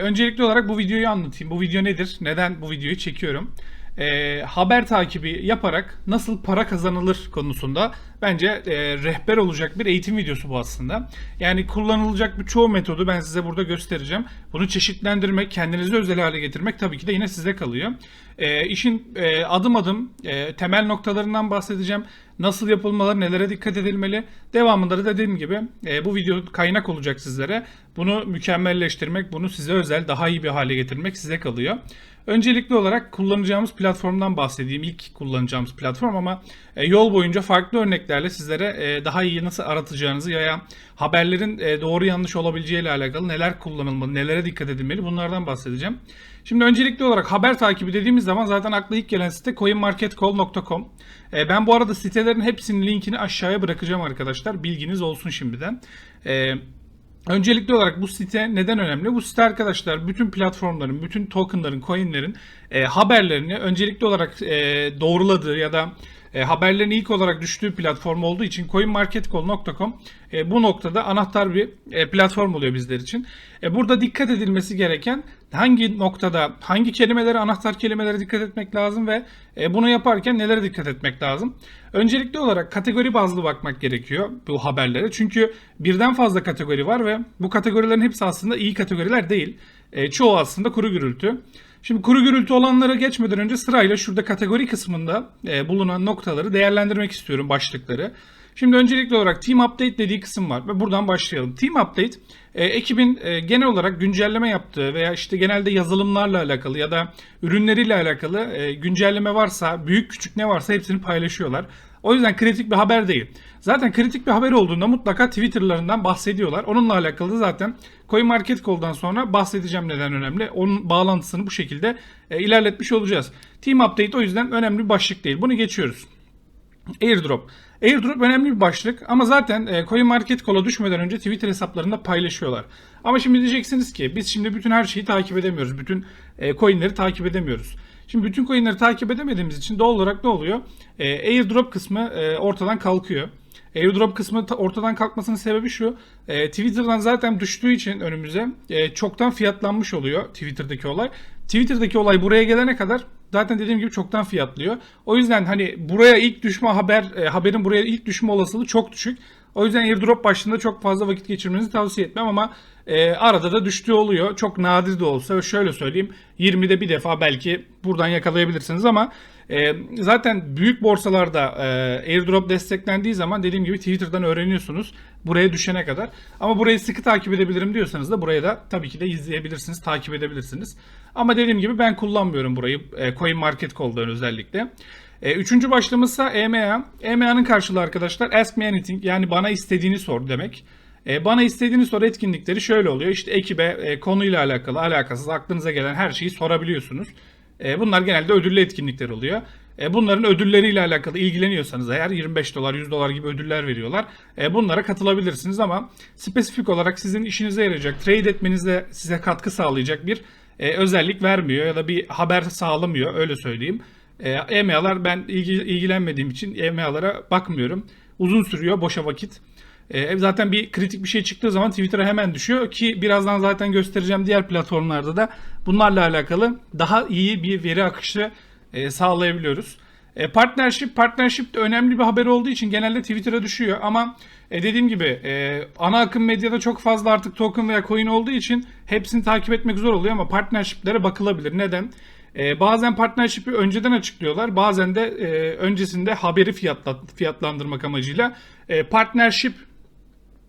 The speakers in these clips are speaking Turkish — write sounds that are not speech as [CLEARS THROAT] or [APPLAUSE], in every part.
Öncelikli olarak bu videoyu anlatayım. Bu video nedir? Neden bu videoyu çekiyorum? Ee, haber takibi yaparak nasıl para kazanılır konusunda bence e, rehber olacak bir eğitim videosu bu aslında. Yani kullanılacak bir çoğu metodu ben size burada göstereceğim. Bunu çeşitlendirmek, kendinize özel hale getirmek tabii ki de yine size kalıyor. Ee, işin e, adım adım e, temel noktalarından bahsedeceğim. Nasıl yapılmalı, nelere dikkat edilmeli. Devamında da dediğim gibi e, bu video kaynak olacak sizlere. Bunu mükemmelleştirmek, bunu size özel, daha iyi bir hale getirmek size kalıyor. Öncelikli olarak kullanacağımız platformdan bahsedeyim. İlk kullanacağımız platform ama e, yol boyunca farklı örneklerle sizlere e, daha iyi nasıl aratacağınızı ya haberlerin e, doğru yanlış olabileceği ile alakalı neler kullanılmalı, nelere dikkat edilmeli bunlardan bahsedeceğim. Şimdi öncelikli olarak haber takibi dediğimiz zaman zaten akla ilk gelen site coinmarketcall.com. Ben bu arada sitelerin hepsinin linkini aşağıya bırakacağım arkadaşlar. Bilginiz olsun şimdiden. E, Öncelikli olarak bu site neden önemli? Bu site arkadaşlar bütün platformların, bütün tokenların, coinlerin e, haberlerini öncelikli olarak e, doğruladığı ya da e, haberlerin ilk olarak düştüğü platform olduğu için coinmarketcall.com e, bu noktada anahtar bir e, platform oluyor bizler için. E, burada dikkat edilmesi gereken hangi noktada hangi kelimelere anahtar kelimelere dikkat etmek lazım ve e, bunu yaparken nelere dikkat etmek lazım. Öncelikli olarak kategori bazlı bakmak gerekiyor bu haberlere. Çünkü birden fazla kategori var ve bu kategorilerin hepsi aslında iyi kategoriler değil. E, çoğu aslında kuru gürültü. Şimdi kuru gürültü olanlara geçmeden önce sırayla şurada kategori kısmında e, bulunan noktaları değerlendirmek istiyorum başlıkları. Şimdi öncelikli olarak Team Update dediği kısım var ve buradan başlayalım. Team Update e, ekibin e, genel olarak güncelleme yaptığı veya işte genelde yazılımlarla alakalı ya da ürünleriyle alakalı e, güncelleme varsa, büyük küçük ne varsa hepsini paylaşıyorlar. O yüzden kritik bir haber değil. Zaten kritik bir haber olduğunda mutlaka Twitter'larından bahsediyorlar. Onunla alakalı da zaten CoinMarketCall'dan sonra bahsedeceğim neden önemli. Onun bağlantısını bu şekilde e, ilerletmiş olacağız. Team Update o yüzden önemli bir başlık değil. Bunu geçiyoruz. Airdrop. Airdrop önemli bir başlık ama zaten e, CoinMarketCall'a düşmeden önce Twitter hesaplarında paylaşıyorlar. Ama şimdi diyeceksiniz ki biz şimdi bütün her şeyi takip edemiyoruz. Bütün e, coinleri takip edemiyoruz. Şimdi bütün coinleri takip edemediğimiz için doğal olarak ne oluyor? E, airdrop kısmı e, ortadan kalkıyor. Airdrop kısmı ortadan kalkmasının sebebi şu. E, Twitter'dan zaten düştüğü için önümüze e, çoktan fiyatlanmış oluyor Twitter'daki olay. Twitter'daki olay buraya gelene kadar zaten dediğim gibi çoktan fiyatlıyor. O yüzden hani buraya ilk düşme haber e, haberin buraya ilk düşme olasılığı çok düşük. O yüzden airdrop başında çok fazla vakit geçirmenizi tavsiye etmem ama e, arada da düştüğü oluyor. Çok nadir de olsa şöyle söyleyeyim 20'de bir defa belki buradan yakalayabilirsiniz ama e, zaten büyük borsalarda e, airdrop desteklendiği zaman dediğim gibi Twitter'dan öğreniyorsunuz buraya düşene kadar. Ama burayı sıkı takip edebilirim diyorsanız da buraya da tabii ki de izleyebilirsiniz, takip edebilirsiniz. Ama dediğim gibi ben kullanmıyorum burayı e, CoinMarketCall'dan özellikle. E, üçüncü başlığımızsa EMA. EMA'nın karşılığı arkadaşlar Ask Me Anything yani bana istediğini sor demek. E, bana istediğini sor etkinlikleri şöyle oluyor. İşte ekibe e, konuyla alakalı, alakasız aklınıza gelen her şeyi sorabiliyorsunuz. E, bunlar genelde ödüllü etkinlikler oluyor. E, bunların ödülleriyle alakalı ilgileniyorsanız eğer 25 dolar 100 dolar gibi ödüller veriyorlar. E, bunlara katılabilirsiniz ama spesifik olarak sizin işinize yarayacak, trade etmenize size katkı sağlayacak bir e, özellik vermiyor ya da bir haber sağlamıyor öyle söyleyeyim. E, EMA'lar ben ilgi, ilgilenmediğim için EMA'lara bakmıyorum. Uzun sürüyor, boşa vakit. E, zaten bir kritik bir şey çıktığı zaman Twitter'a hemen düşüyor ki birazdan zaten göstereceğim diğer platformlarda da bunlarla alakalı daha iyi bir veri akışı e, sağlayabiliyoruz. E, partnership, partnership de önemli bir haber olduğu için genelde Twitter'a düşüyor ama e, dediğim gibi e, ana akım medyada çok fazla artık token veya coin olduğu için hepsini takip etmek zor oluyor ama partnershiplere bakılabilir. Neden? E, bazen partnership'i önceden açıklıyorlar. Bazen de e, öncesinde haberi fiyatla, fiyatlandırmak amacıyla e, partnership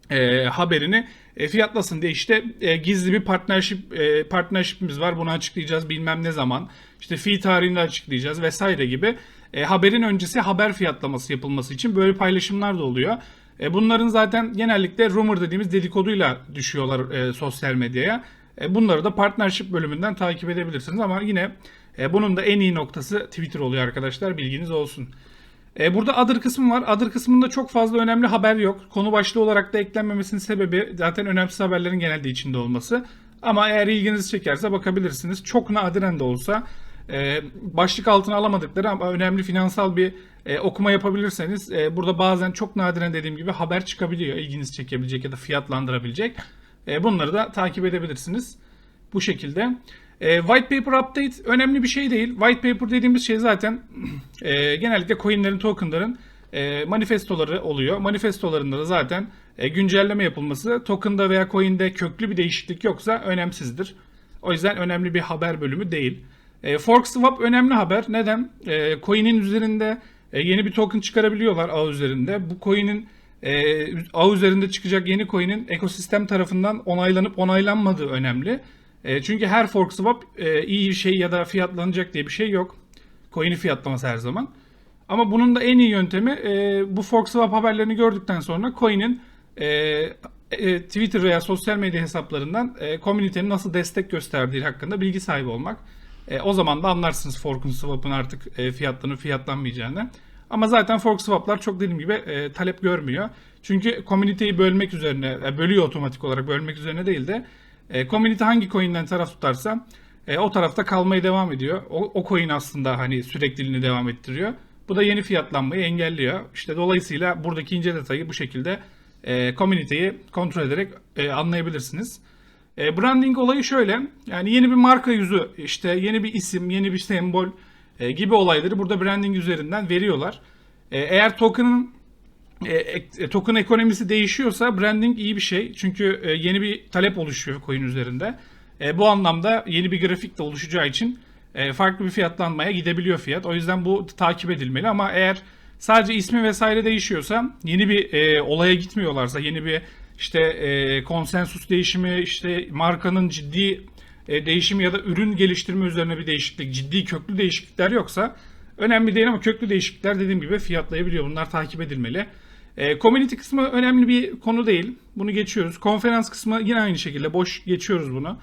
e, haberini e, fiyatlasın diye işte e, gizli bir partnership e, partnership'imiz var. Bunu açıklayacağız bilmem ne zaman. İşte fi tarihini açıklayacağız vesaire gibi. E, haberin öncesi haber fiyatlaması yapılması için böyle paylaşımlar da oluyor. E, bunların zaten genellikle rumor dediğimiz dedikoduyla düşüyorlar e, sosyal medyaya. E, bunları da partnership bölümünden takip edebilirsiniz ama yine e, bunun da en iyi noktası Twitter oluyor arkadaşlar bilginiz olsun. E, burada Other kısmı var. Other kısmında çok fazla önemli haber yok. Konu başlığı olarak da eklenmemesinin sebebi zaten önemsiz haberlerin genelde içinde olması. Ama eğer ilginizi çekerse bakabilirsiniz. Çok nadiren de olsa e, başlık altına alamadıkları ama önemli finansal bir e, okuma yapabilirseniz e, burada bazen çok nadiren dediğim gibi haber çıkabiliyor. İlginizi çekebilecek ya da fiyatlandırabilecek. E, bunları da takip edebilirsiniz. Bu şekilde. E, white paper update önemli bir şey değil. White paper dediğimiz şey zaten [CLEARS THROAT] e, genellikle coinlerin, tokenların e, manifestoları oluyor. Manifestolarında da zaten e, güncelleme yapılması token'da veya coin'de köklü bir değişiklik yoksa önemsizdir. O yüzden önemli bir haber bölümü değil. E, fork swap önemli haber. Neden? E, coin'in üzerinde e, yeni bir token çıkarabiliyorlar ağ üzerinde. Bu coin'in e, ağ üzerinde çıkacak yeni coin'in ekosistem tarafından onaylanıp onaylanmadığı önemli. E, çünkü her fork swap e, iyi bir şey ya da fiyatlanacak diye bir şey yok. Coin'i fiyatlaması her zaman. Ama bunun da en iyi yöntemi e, bu fork swap haberlerini gördükten sonra coin'in e, e, Twitter veya sosyal medya hesaplarından e, komünitenin nasıl destek gösterdiği hakkında bilgi sahibi olmak. E, o zaman da anlarsınız fork'un swap'ın artık e, fiyatlanıp fiyatlanmayacağını. Ama zaten fork swap'lar çok dediğim gibi e, talep görmüyor. Çünkü komüniteyi bölmek üzerine, e, bölüyor otomatik olarak bölmek üzerine değil de e, community hangi coin'den taraf tutarsa e, o tarafta kalmaya devam ediyor. O, o coin aslında hani sürekliliğini devam ettiriyor. Bu da yeni fiyatlanmayı engelliyor. İşte dolayısıyla buradaki ince detayı bu şekilde e, community'yi kontrol ederek e, anlayabilirsiniz. E, branding olayı şöyle. Yani yeni bir marka yüzü, işte yeni bir isim, yeni bir sembol e, gibi olayları burada branding üzerinden veriyorlar. E, eğer token'ın e, e, token ekonomisi değişiyorsa branding iyi bir şey. Çünkü e, yeni bir talep oluşuyor coin üzerinde. E, bu anlamda yeni bir grafik de oluşacağı için e, farklı bir fiyatlanmaya gidebiliyor fiyat. O yüzden bu takip edilmeli ama eğer sadece ismi vesaire değişiyorsa yeni bir e, olaya gitmiyorlarsa yeni bir işte e, konsensus değişimi işte markanın ciddi e, değişimi ya da ürün geliştirme üzerine bir değişiklik ciddi köklü değişiklikler yoksa önemli değil ama köklü değişiklikler dediğim gibi fiyatlayabiliyor. Bunlar takip edilmeli. E, community kısmı önemli bir konu değil. Bunu geçiyoruz. Konferans kısmı yine aynı şekilde boş geçiyoruz bunu.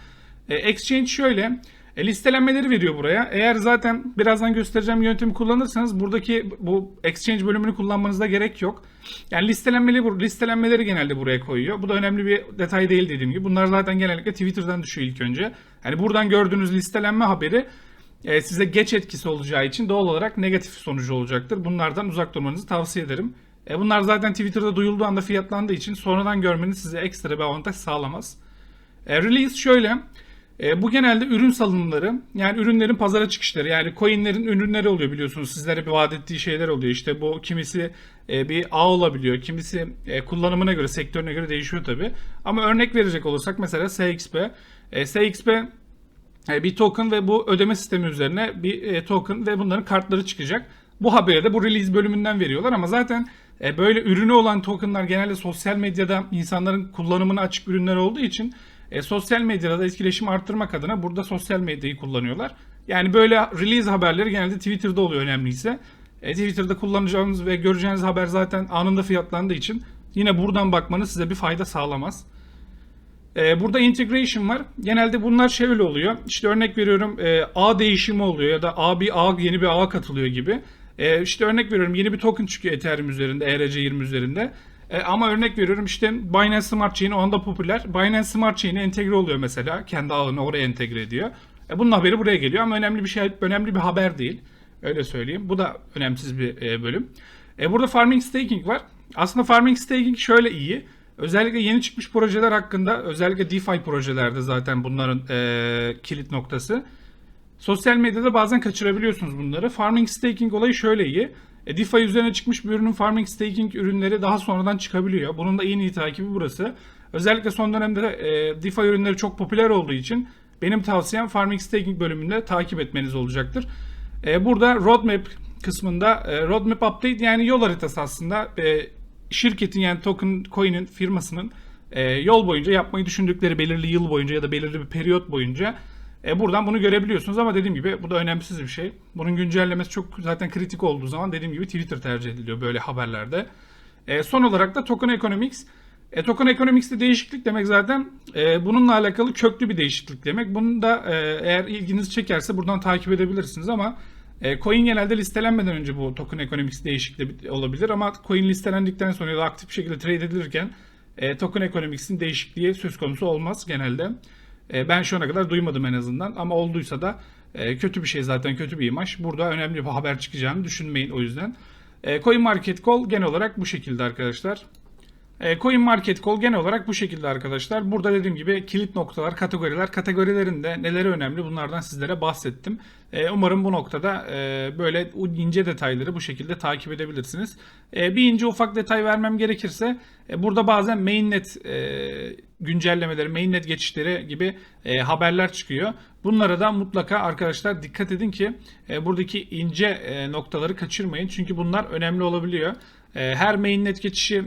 E, exchange şöyle. E, listelenmeleri veriyor buraya. Eğer zaten birazdan göstereceğim yöntemi kullanırsanız buradaki bu exchange bölümünü kullanmanıza gerek yok. Yani listelenmeleri, listelenmeleri genelde buraya koyuyor. Bu da önemli bir detay değil dediğim gibi. Bunlar zaten genellikle Twitter'dan düşüyor ilk önce. Yani buradan gördüğünüz listelenme haberi e, size geç etkisi olacağı için doğal olarak negatif sonucu olacaktır. Bunlardan uzak durmanızı tavsiye ederim. E, bunlar zaten Twitter'da duyulduğu anda fiyatlandığı için sonradan görmeniz size ekstra bir avantaj sağlamaz. E, release şöyle. E, bu genelde ürün salınımları yani ürünlerin pazara çıkışları yani coinlerin ürünleri oluyor biliyorsunuz sizlere bir vaat ettiği şeyler oluyor işte bu kimisi e, bir ağ olabiliyor kimisi e, kullanımına göre sektörüne göre değişiyor tabi ama örnek verecek olursak mesela SXP e, SXP e, bir token ve bu ödeme sistemi üzerine bir e, token ve bunların kartları çıkacak. Bu haberi de bu release bölümünden veriyorlar ama zaten e, böyle ürünü olan tokenlar genelde sosyal medyada insanların kullanımına açık ürünler olduğu için e, sosyal medyada da etkileşim arttırmak adına burada sosyal medyayı kullanıyorlar. Yani böyle release haberleri genelde Twitter'da oluyor önemliyse. E, Twitter'da kullanacağınız ve göreceğiniz haber zaten anında fiyatlandığı için yine buradan bakmanız size bir fayda sağlamaz. E, burada integration var. Genelde bunlar şöyle oluyor. İşte örnek veriyorum e, ağ değişimi oluyor ya da ağ bir ağ yeni bir ağa katılıyor gibi. E, işte örnek veriyorum yeni bir token çıkıyor Ethereum üzerinde, ERC20 üzerinde. E, ama örnek veriyorum işte Binance Smart Chain o anda popüler. Binance Smart Chain'e entegre oluyor mesela. Kendi ağını oraya entegre ediyor. E, bunun haberi buraya geliyor ama önemli bir şey, önemli bir haber değil. Öyle söyleyeyim. Bu da önemsiz bir e, bölüm. E, burada farming staking var. Aslında farming staking şöyle iyi. Özellikle yeni çıkmış projeler hakkında, özellikle DeFi projelerde zaten bunların e, kilit noktası. Sosyal medyada bazen kaçırabiliyorsunuz bunları. Farming staking olayı şöyle iyi. E, DeFi üzerine çıkmış bir ürünün farming staking ürünleri daha sonradan çıkabiliyor. Bunun da en iyi takibi burası. Özellikle son dönemde e, DeFi ürünleri çok popüler olduğu için benim tavsiyem farming staking bölümünde takip etmeniz olacaktır. E, burada roadmap kısmında e, roadmap update yani yol haritası aslında e, şirketin yani token coin'in firmasının e, yol boyunca yapmayı düşündükleri belirli yıl boyunca ya da belirli bir periyot boyunca e, buradan bunu görebiliyorsunuz ama dediğim gibi bu da önemsiz bir şey. Bunun güncellemesi çok zaten kritik olduğu zaman dediğim gibi Twitter tercih ediliyor böyle haberlerde. E, son olarak da Token Economics. E, token Economics'te değişiklik demek zaten e, bununla alakalı köklü bir değişiklik demek. Bunu da e, eğer ilginizi çekerse buradan takip edebilirsiniz ama e, coin genelde listelenmeden önce bu Token Economics değişikliği olabilir ama coin listelendikten sonra ya da aktif bir şekilde trade edilirken e, Token Economics'in değişikliği söz konusu olmaz genelde. E, ben şu ana kadar duymadım en azından ama olduysa da e, kötü bir şey zaten kötü bir imaj. Burada önemli bir haber çıkacağını düşünmeyin o yüzden. E, Coin Market Call genel olarak bu şekilde arkadaşlar. E, Coin Market Call genel olarak bu şekilde arkadaşlar. Burada dediğim gibi kilit noktalar, kategoriler, kategorilerin de neleri önemli bunlardan sizlere bahsettim. E, umarım bu noktada e, böyle ince detayları bu şekilde takip edebilirsiniz. E, bir ince ufak detay vermem gerekirse burada bazen mainnet güncellemeleri, mainnet geçişleri gibi haberler çıkıyor. Bunlara da mutlaka arkadaşlar dikkat edin ki buradaki ince noktaları kaçırmayın. Çünkü bunlar önemli olabiliyor. Her mainnet geçişi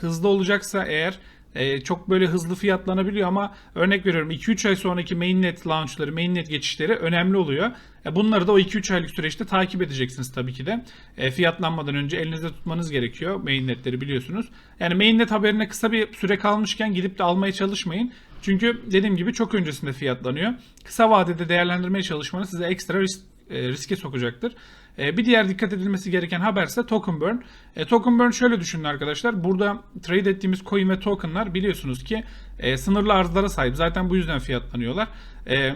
hızlı olacaksa eğer e, çok böyle hızlı fiyatlanabiliyor ama örnek veriyorum 2-3 ay sonraki mainnet launchları, mainnet geçişleri önemli oluyor. E, bunları da o 2-3 aylık süreçte takip edeceksiniz tabii ki de. E, fiyatlanmadan önce elinizde tutmanız gerekiyor mainnetleri biliyorsunuz. Yani mainnet haberine kısa bir süre kalmışken gidip de almaya çalışmayın. Çünkü dediğim gibi çok öncesinde fiyatlanıyor. Kısa vadede değerlendirmeye çalışmanız size ekstra risk, e, riske sokacaktır. E, bir diğer dikkat edilmesi gereken haber token burn. E, token burn şöyle düşünün arkadaşlar. Burada trade ettiğimiz coin ve tokenlar biliyorsunuz ki e, sınırlı arzlara sahip. Zaten bu yüzden fiyatlanıyorlar. E,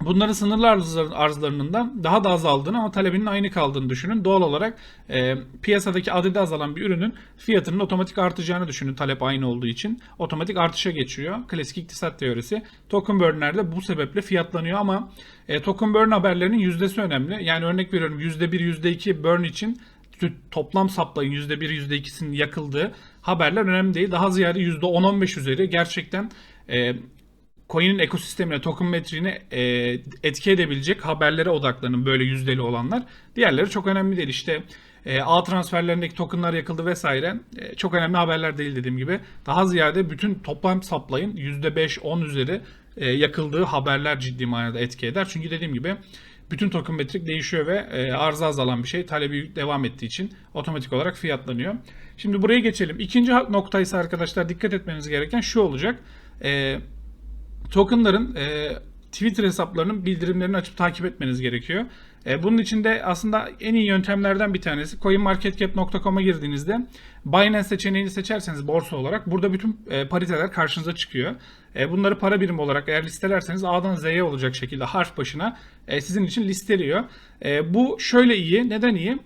Bunların sınırlı arzlarının da daha da azaldığını ama talebinin aynı kaldığını düşünün. Doğal olarak e, piyasadaki adedi azalan bir ürünün fiyatının otomatik artacağını düşünün talep aynı olduğu için. Otomatik artışa geçiyor. Klasik iktisat teorisi. Token burn'ler de bu sebeple fiyatlanıyor ama e, token burn haberlerinin yüzdesi önemli. Yani örnek veriyorum %1, %2 burn için toplam saplayın %1, %2'sinin yakıldığı haberler önemli değil. Daha ziyade %10-15 üzeri gerçekten e, coin'in ekosistemine, token metriğine e, etki edebilecek haberlere odaklanın böyle yüzdeli olanlar. Diğerleri çok önemli değil. İşte e, ağ transferlerindeki tokenlar yakıldı vesaire. E, çok önemli haberler değil dediğim gibi. Daha ziyade bütün toplam saplayın %5-10 üzeri e, yakıldığı haberler ciddi manada etki eder. Çünkü dediğim gibi bütün token metrik değişiyor ve e, arzı azalan bir şey. Talebi devam ettiği için otomatik olarak fiyatlanıyor. Şimdi buraya geçelim. İkinci nokta ise arkadaşlar dikkat etmeniz gereken şu olacak. E, tokenların e, Twitter hesaplarının bildirimlerini açıp takip etmeniz gerekiyor. E, bunun için de aslında en iyi yöntemlerden bir tanesi coinmarketcap.com'a girdiğinizde Binance seçeneğini seçerseniz borsa olarak burada bütün e, pariteler karşınıza çıkıyor. E, bunları para birimi olarak eğer listelerseniz A'dan Z'ye olacak şekilde harf başına e, sizin için listeliyor. E, bu şöyle iyi. Neden iyi?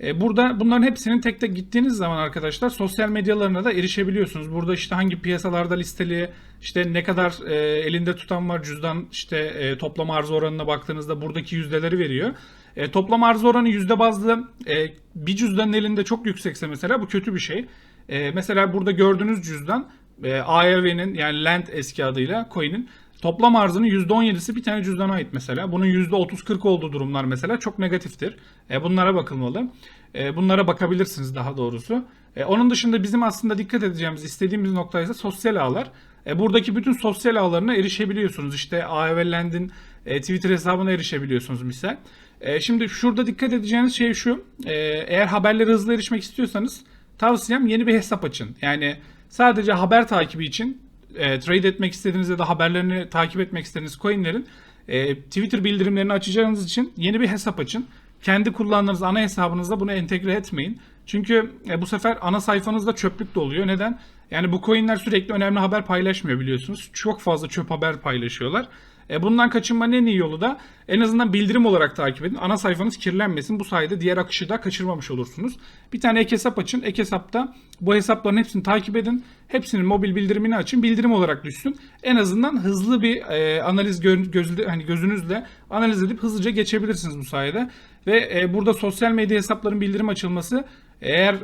E, burada bunların hepsinin tek tek gittiğiniz zaman arkadaşlar sosyal medyalarına da erişebiliyorsunuz. Burada işte hangi piyasalarda listeli, işte ne kadar e, elinde tutan var cüzdan, işte e, toplam arz oranına baktığınızda buradaki yüzdeleri veriyor. E, toplam arz oranı yüzde bazlı e, bir cüzdanın elinde çok yüksekse mesela bu kötü bir şey. E, mesela burada gördüğünüz cüzdan e, AEV'nin yani Land eski adıyla coin'in Toplam arzının %17'si bir tane cüzdana ait mesela. Bunun %30-40 olduğu durumlar mesela çok negatiftir. E, bunlara bakılmalı. E, bunlara bakabilirsiniz daha doğrusu. E, onun dışında bizim aslında dikkat edeceğimiz, istediğimiz nokta ise sosyal ağlar. E, buradaki bütün sosyal ağlarına erişebiliyorsunuz. İşte AEV Land'in e, Twitter hesabına erişebiliyorsunuz misal. E, şimdi şurada dikkat edeceğiniz şey şu. E, eğer haberlere hızlı erişmek istiyorsanız tavsiyem yeni bir hesap açın. Yani sadece haber takibi için e, trade etmek istediğiniz ya da haberlerini takip etmek istediğiniz coinlerin e, Twitter bildirimlerini açacağınız için yeni bir hesap açın. Kendi kullandığınız ana hesabınızda bunu entegre etmeyin. Çünkü e, bu sefer ana sayfanızda çöplük de oluyor. Neden? Yani bu coinler sürekli önemli haber paylaşmıyor biliyorsunuz. Çok fazla çöp haber paylaşıyorlar. E, bundan kaçınmanın en iyi yolu da en azından bildirim olarak takip edin. Ana sayfanız kirlenmesin. Bu sayede diğer akışı da kaçırmamış olursunuz. Bir tane ek hesap açın. Ek hesapta bu hesapların hepsini takip edin. Hepsinin mobil bildirimini açın. Bildirim olarak düşsün. En azından hızlı bir e, analiz gö- gözlü, hani gözünüzle analiz edip hızlıca geçebilirsiniz bu sayede. Ve e, burada sosyal medya hesapların bildirim açılması eğer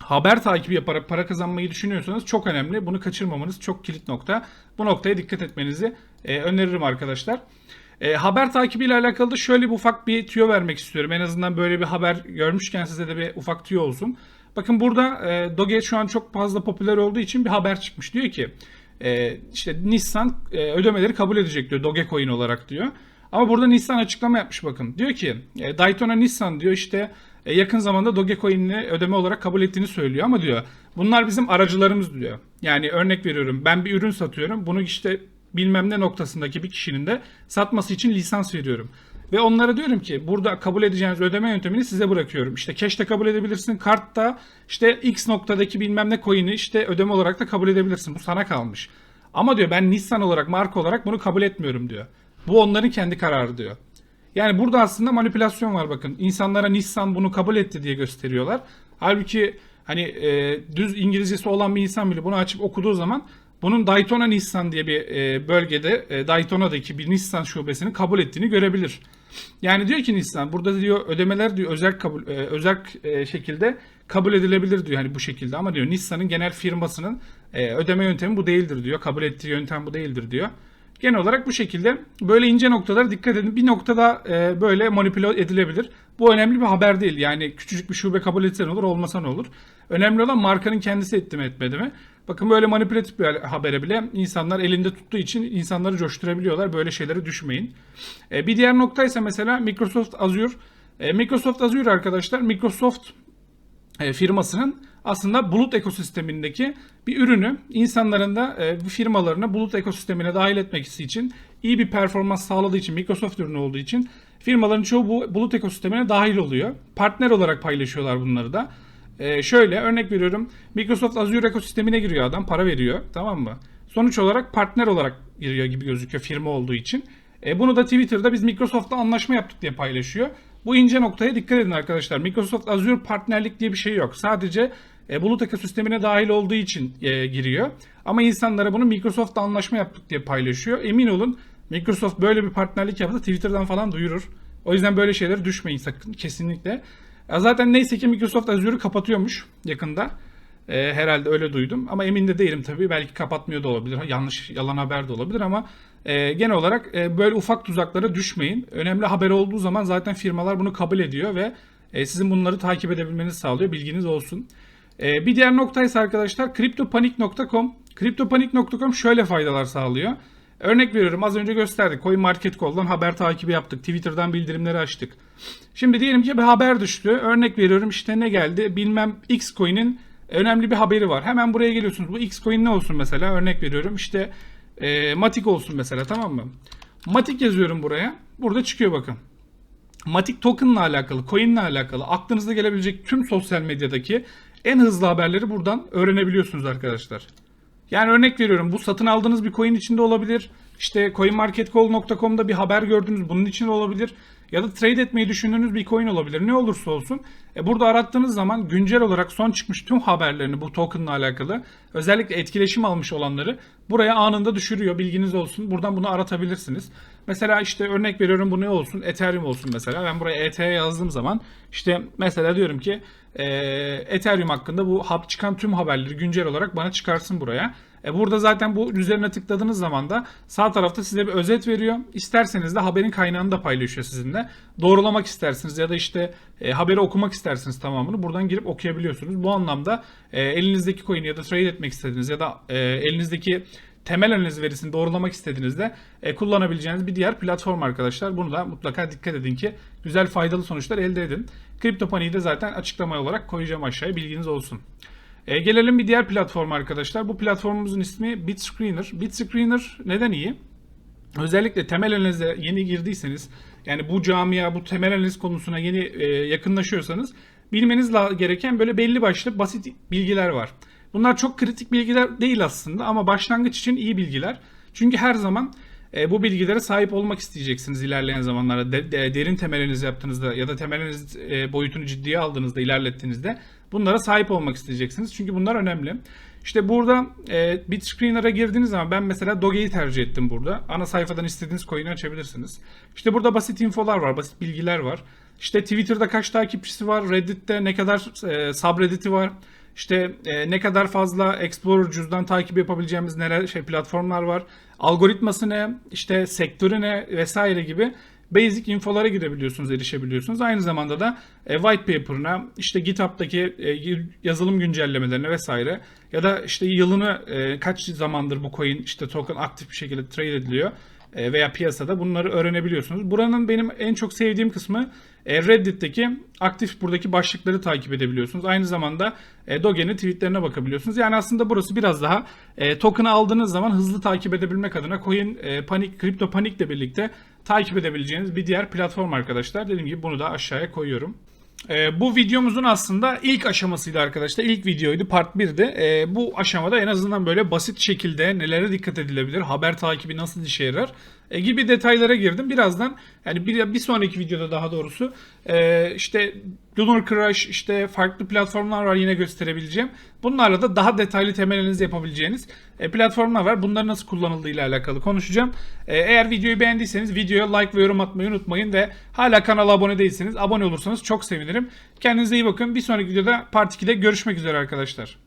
haber takibi yaparak para kazanmayı düşünüyorsanız çok önemli. Bunu kaçırmamanız çok kilit nokta. Bu noktaya dikkat etmenizi e, öneririm arkadaşlar. E, haber takibi ile alakalı da şöyle bir ufak bir tüyo vermek istiyorum. En azından böyle bir haber görmüşken size de bir ufak tüyo olsun. Bakın burada e, Doge şu an çok fazla popüler olduğu için bir haber çıkmış. Diyor ki e, işte Nissan e, ödemeleri kabul edecek diyor Dogecoin olarak diyor. Ama burada Nissan açıklama yapmış bakın. Diyor ki e, Daytona Nissan diyor işte e, yakın zamanda Dogecoin'ini ödeme olarak kabul ettiğini söylüyor ama diyor bunlar bizim aracılarımız diyor. Yani örnek veriyorum ben bir ürün satıyorum bunu işte bilmem ne noktasındaki bir kişinin de satması için lisans veriyorum. Ve onlara diyorum ki burada kabul edeceğiniz ödeme yöntemini size bırakıyorum. İşte cash'te kabul edebilirsin, kartta işte X noktadaki bilmem ne coin'i işte ödeme olarak da kabul edebilirsin. Bu sana kalmış. Ama diyor ben Nissan olarak marka olarak bunu kabul etmiyorum diyor. Bu onların kendi kararı diyor. Yani burada aslında manipülasyon var bakın. İnsanlara Nissan bunu kabul etti diye gösteriyorlar. Halbuki Hani e, düz İngilizcesi olan bir insan bile bunu açıp okuduğu zaman bunun Daytona Nissan diye bir e, bölgede e, Daytona'daki bir Nissan şubesini kabul ettiğini görebilir. Yani diyor ki Nissan burada diyor ödemeler diyor özel kabul e, özel e, şekilde kabul edilebilir diyor hani bu şekilde ama diyor Nissan'ın genel firmasının e, ödeme yöntemi bu değildir diyor. Kabul ettiği yöntem bu değildir diyor. Genel olarak bu şekilde böyle ince noktalara dikkat edin. Bir noktada e, böyle manipüle edilebilir. Bu önemli bir haber değil. Yani küçücük bir şube kabul etse olur olmasa ne olur. Önemli olan markanın kendisi etti mi etmedi mi. Bakın böyle manipülatif bir habere bile insanlar elinde tuttuğu için insanları coşturabiliyorlar. Böyle şeylere düşmeyin. E, bir diğer nokta ise mesela Microsoft Azure. E, Microsoft Azure arkadaşlar Microsoft firmasının aslında bulut ekosistemindeki bir ürünü insanların da e, firmalarına bulut ekosistemine dahil etmek için iyi bir performans sağladığı için Microsoft ürünü olduğu için firmaların çoğu bu bulut ekosistemine dahil oluyor. Partner olarak paylaşıyorlar bunları da. E, şöyle örnek veriyorum Microsoft Azure ekosistemine giriyor adam para veriyor tamam mı? Sonuç olarak partner olarak giriyor gibi gözüküyor firma olduğu için. E, bunu da Twitter'da biz Microsoft'la anlaşma yaptık diye paylaşıyor. Bu ince noktaya dikkat edin arkadaşlar. Microsoft Azure partnerlik diye bir şey yok. Sadece e, bulut ekosistemine dahil olduğu için e, giriyor. Ama insanlara bunu Microsoft'la anlaşma yaptık diye paylaşıyor. Emin olun Microsoft böyle bir partnerlik yaptı Twitter'dan falan duyurur. O yüzden böyle şeylere düşmeyin sakın kesinlikle. Zaten neyse ki Microsoft Azure'u kapatıyormuş yakında. E, herhalde öyle duydum ama emin de değilim tabii. Belki kapatmıyor da olabilir. Yanlış yalan haber de olabilir ama e, genel olarak e, böyle ufak tuzaklara düşmeyin. Önemli haber olduğu zaman zaten firmalar bunu kabul ediyor ve e, sizin bunları takip edebilmenizi sağlıyor. Bilginiz olsun. E, bir diğer nokta ise arkadaşlar CryptoPanic.com. CryptoPanic.com şöyle faydalar sağlıyor. Örnek veriyorum az önce gösterdik. CoinMarketCall'dan haber takibi yaptık. Twitter'dan bildirimleri açtık. Şimdi diyelim ki bir haber düştü. Örnek veriyorum işte ne geldi? Bilmem X coin'in önemli bir haberi var. Hemen buraya geliyorsunuz. Bu X coin ne olsun mesela? Örnek veriyorum işte e, Matic olsun mesela tamam mı? Matic yazıyorum buraya. Burada çıkıyor bakın. Matic token'la alakalı, coin'le alakalı aklınıza gelebilecek tüm sosyal medyadaki en hızlı haberleri buradan öğrenebiliyorsunuz arkadaşlar. Yani örnek veriyorum bu satın aldığınız bir coin içinde olabilir. İşte coinmarketcall.com'da bir haber gördünüz bunun içinde olabilir. Ya da trade etmeyi düşündüğünüz bir coin olabilir. Ne olursa olsun. E burada arattığınız zaman güncel olarak son çıkmış tüm haberlerini bu tokenla alakalı özellikle etkileşim almış olanları buraya anında düşürüyor. Bilginiz olsun. Buradan bunu aratabilirsiniz. Mesela işte örnek veriyorum bu ne olsun? Ethereum olsun mesela. Ben buraya ETH yazdığım zaman işte mesela diyorum ki e, Ethereum hakkında bu hap çıkan tüm haberleri güncel olarak bana çıkarsın buraya. E burada zaten bu üzerine tıkladığınız zaman da sağ tarafta size bir özet veriyor. İsterseniz de haberin kaynağını da paylaşıyor sizinle. Doğrulamak istersiniz ya da işte e, haberi okumak isterseniz tamamını buradan girip okuyabiliyorsunuz. Bu anlamda e, elinizdeki coin'i ya da trade etmek istediğiniz ya da e, elinizdeki temel analiz verisini doğrulamak istediğinizde e, kullanabileceğiniz bir diğer platform arkadaşlar. Bunu da mutlaka dikkat edin ki güzel faydalı sonuçlar elde edin. CryptoPani'yi de zaten açıklama olarak koyacağım aşağıya bilginiz olsun. E, gelelim bir diğer platforma arkadaşlar. Bu platformumuzun ismi BitScreener. BitScreener neden iyi? Özellikle temel analize yeni girdiyseniz yani bu camia, bu temel analiz konusuna yeni e, yakınlaşıyorsanız bilmeniz gereken böyle belli başlı basit bilgiler var. Bunlar çok kritik bilgiler değil aslında ama başlangıç için iyi bilgiler. Çünkü her zaman e, bu bilgilere sahip olmak isteyeceksiniz ilerleyen zamanlarda. De, de, derin temeliniz yaptığınızda ya da temeliniz e, boyutunu ciddiye aldığınızda, ilerlettiğinizde bunlara sahip olmak isteyeceksiniz. Çünkü bunlar önemli. İşte burada e, BitScreener'a girdiğiniz zaman ben mesela Doge'yi tercih ettim burada. Ana sayfadan istediğiniz coin'i açabilirsiniz. İşte burada basit infolar var, basit bilgiler var. İşte Twitter'da kaç takipçisi var, Reddit'te ne kadar e, subreddit'i var. İşte e, ne kadar fazla Explorer cüzdan takip yapabileceğimiz neler şey platformlar var. Algoritması ne, işte sektörü ne vesaire gibi basic infolara girebiliyorsunuz, erişebiliyorsunuz. Aynı zamanda da e, white paper'ına, işte GitHub'daki e, yazılım güncellemelerine vesaire ya da işte yılını e, kaç zamandır bu coin işte token aktif bir şekilde trade ediliyor veya piyasada bunları öğrenebiliyorsunuz. Buranın benim en çok sevdiğim kısmı e, Reddit'teki aktif buradaki başlıkları takip edebiliyorsunuz. Aynı zamanda e, Doge'nin tweetlerine bakabiliyorsunuz. Yani aslında burası biraz daha token'ı aldığınız zaman hızlı takip edebilmek adına Coin Panic, Crypto Panic ile birlikte takip edebileceğiniz bir diğer platform arkadaşlar. Dediğim gibi bunu da aşağıya koyuyorum. E, bu videomuzun aslında ilk aşamasıydı arkadaşlar. İlk videoydu part 1'di. E, bu aşamada en azından böyle basit şekilde nelere dikkat edilebilir, haber takibi nasıl işe yarar e, gibi detaylara girdim. Birazdan yani bir, bir sonraki videoda daha doğrusu e, işte Lunar Crush işte farklı platformlar var yine gösterebileceğim. Bunlarla da daha detaylı temel yapabileceğiniz e, platformlar var. Bunların nasıl kullanıldığı ile alakalı konuşacağım. E, eğer videoyu beğendiyseniz videoya like ve yorum atmayı unutmayın ve hala kanala abone değilseniz abone olursanız çok sevinirim. Kendinize iyi bakın. Bir sonraki videoda Part 2'de görüşmek üzere arkadaşlar.